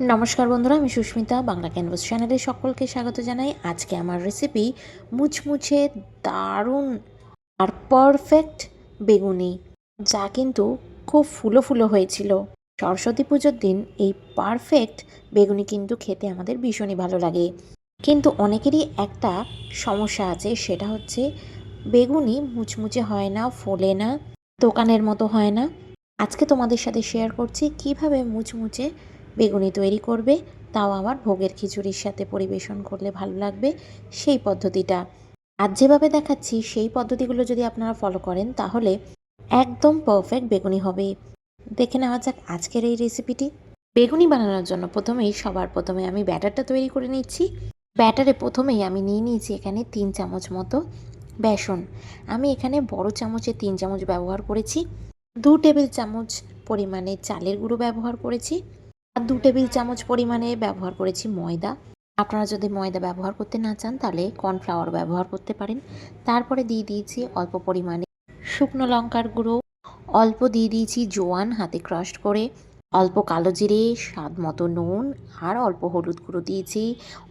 নমস্কার বন্ধুরা, আমি সুস্মিতা, বাংলা ক্যানভাস চ্যানেলে সকলকে স্বাগত জানাই। আজকে আমার রেসিপি মুচমুচে, দারুণ আর পারফেক্ট বেগুনি, যা কিন্তু খুব ফুলো ফুলো হয়েছিল। সরস্বতী পুজোর দিন এই পারফেক্ট বেগুনি কিন্তু খেতে আমাদের ভীষণই ভালো লাগে। কিন্তু অনেকেরই একটা সমস্যা আছে, সেটা হচ্ছে বেগুনি মুচমুচে হয় না, ফোলে না, দোকানের মতো হয় না। আজকে তোমাদের সাথে শেয়ার করছি কীভাবে মুচমুচে বেগুনি তৈরি করবে, তাও আবার ভোগের খিচুড়ির সাথে পরিবেশন করলে ভালো লাগবে সেই পদ্ধতিটা। আজ যেভাবে দেখাচ্ছি সেই পদ্ধতিগুলো যদি আপনারা ফলো করেন, তাহলে একদম পারফেক্ট বেগুনি হবে। দেখে নেওয়া যাক আজকের এই রেসিপিটি বেগুনি বানানোর জন্য প্রথমেই, সবার প্রথমে আমি ব্যাটারটা তৈরি করে নিচ্ছি। ব্যাটারে প্রথমেই আমি নিয়ে নিয়েছি এখানে তিন চামচ মতো বেসন। আমি এখানে বড় চামচে তিন চামচ ব্যবহার করেছি। দু টেবিল চামচ পরিমাণে চালের গুঁড়ো ব্যবহার করেছি। আর দু টেবিল চামচ পরিমাণে ব্যবহার করেছি ময়দা। আপনারা যদি ময়দা ব্যবহার করতে না চান, তাহলে কর্নফ্লাওয়ার ব্যবহার করতে পারেন। তারপরে দিয়ে দিয়েছি অল্প পরিমাণে শুকনো লঙ্কার গুঁড়ো। অল্প দিয়ে দিয়েছি জোয়ান হাতে ক্রাশ করে। অল্প কালো জিরে, স্বাদ মতো নুন আর অল্প হলুদ গুঁড়ো দিয়েছি।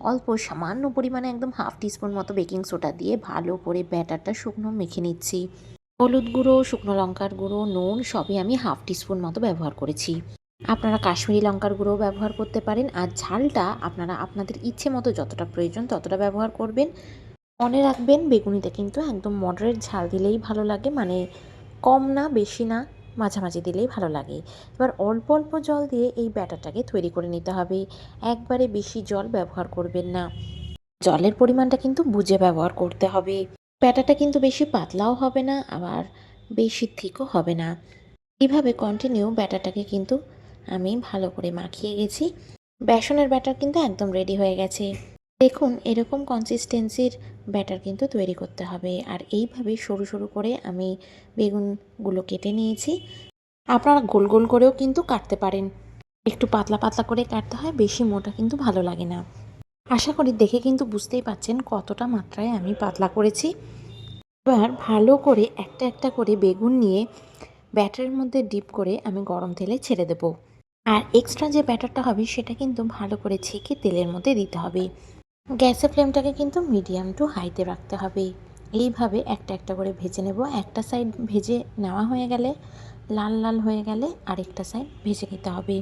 অল্প সামান্য পরিমাণে একদম হাফ টিস্পুন মতো বেকিং সোডা দিয়ে ভালো করে ব্যাটারটা শুকনো মেখে নিচ্ছি। হলুদ গুঁড়ো, শুকনো লঙ্কার গুঁড়ো, নুন সবই আমি হাফ টিস্পুন মতো ব্যবহার করেছি। আপনারা কাশ্মীরি লঙ্কার গুঁড়ো ব্যবহার করতে পারেন, আর ঝালটা আপনারা আপনাদের ইচ্ছে মতো যতটা প্রয়োজন ততটা ব্যবহার করবেন। মনে রাখবেন, বেগুনিতে কিন্তু একদম মডারেট ঝাল দিলেই ভালো লাগে মানে কম না, বেশি না, মাঝামাঝি দিলেই ভালো লাগে। এবার অল্প অল্প জল দিয়ে এই ব্যাটারটাকে তৈরি করে নিতে হবে। একবারে বেশি জল ব্যবহার করবেন না। জলের পরিমাণটা কিন্তু বুঝে ব্যবহার করতে হবে। ব্যাটারটা কিন্তু বেশি পাতলাও হবে না, আবার বেশি থিকও হবে না। এইভাবে কন্টিনিউ ব্যাটারটাকে কিন্তু আমি ভালো করে মাখিয়ে গেছি। বেসনের ব্যাটার কিন্তু একদম রেডি হয়ে গেছে। দেখুন, এরকম কনসিস্টেন্সির ব্যাটার কিন্তু তৈরি করতে হবে। আর এইভাবে সরু সরু করে আমি বেগুনগুলো কেটে নিয়েছি। আপনারা গোল গোল করেও কিন্তু কাটতে পারেন। একটু পাতলা পাতলা করে কাটতে হয়, বেশি মোটা কিন্তু ভালো লাগে না। আশা করি দেখে কিন্তু বুঝতেই পাচ্ছেন কতটা মাত্রায় আমি পাতলা করেছি। এবার ভালো করে একটা একটা করে বেগুন নিয়ে ব্যাটারের মধ্যে ডিপ করে আমি গরম তেলে ছেড়ে দেবো। আর এক্সট্রা যে ব্যাটারটা হবে সেটা কিন্তু ভালো করে ছেঁকে তেলের মধ্যে দিতে হবে। গ্যাসের ফ্লেমটাকে কিন্তু মিডিয়াম টু হাইতে রাখতে হবে। এইভাবে একটা একটা করে ভেজে নেব। একটা সাইড ভেজে নেওয়া হয়ে গেলে, লাল লাল হয়ে গেলে আরেকটা সাইড ভেজে নিতে হবে।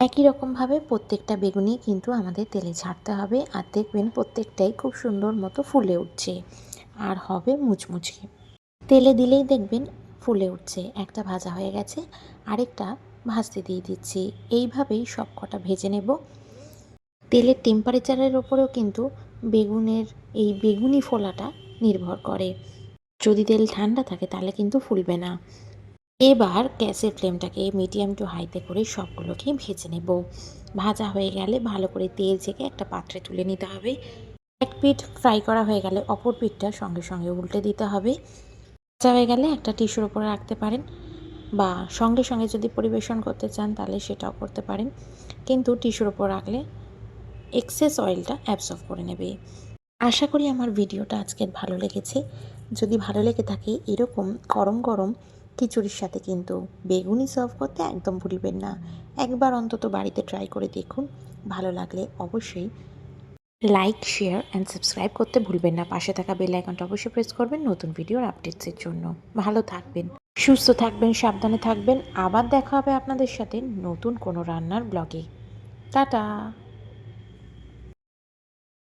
একই রকমভাবে প্রত্যেকটা বেগুনি কিন্তু আমাদের তেলে ছাড়তে হবে। আর দেখবেন প্রত্যেকটাই খুব সুন্দর মতো ফুলে উঠছে। আর হবে মুচমুচে তেলে দিলেই দেখবেন ফুলে উঠছে। একটা ভাজা হয়ে গেছে। আরেকটা ভাজতে দিয়ে দিচ্ছি। এইভাবেই সব কটা ভেজে নেব। তেলের টেম্পারেচারের ওপরেও কিন্তু বেগুনের এই বেগুনি ফোলাটা নির্ভর করে। যদি তেল ঠান্ডা থাকে তাহলে কিন্তু ফুলবে না। এবার গ্যাসের ফ্লেমটাকে মিডিয়াম টু হাইতে করে সবগুলোকে ভেজে নেব। ভাজা হয়ে গেলে ভালো করে তেল ছেঁকে একটা পাত্রে তুলে নিতে হবে। এক পিঠ ফ্রাই করা হয়ে গেলে অপর পিঠটা সঙ্গে সঙ্গে উল্টে দিতে হবে। ভাজা হয়ে গেলে একটা টিস্যুর ওপরে রাখতে পারেন। বা সঙ্গে সঙ্গে যদি পরিবেশন করতে চান, তাহলে সেটাও করতে পারেন। কিন্তু টিস্যুর ওপর রাখলে এক্সেস অয়েলটা অ্যাবসর্ব করে নেবে। আশা করি আমার ভিডিওটা আজকের ভালো লেগেছে। যদি ভালো লেগে থাকে, এরকম গরম গরম খিচুড়ির সাথে কিন্তু বেগুনি সার্ভ করতে একদম ভুলবেন না। একবার অন্তত বাড়িতে ট্রাই করে দেখুন। ভালো লাগলে অবশ্যই লাইক শেয়ার অ্যান্ড সাবস্ক্রাইব করতে ভুলবেন না। পাশে থাকা বেল আইকনটা অবশ্যই প্রেস করবেন নতুন ভিডিওর আপডেটসের জন্য। ভালো থাকবেন। সুস্থ থাকবেন সাবধানে থাকবেন। আবার দেখা হবে আপনাদের সাথে নতুন কোনো রান্নার ব্লগে। টাটা!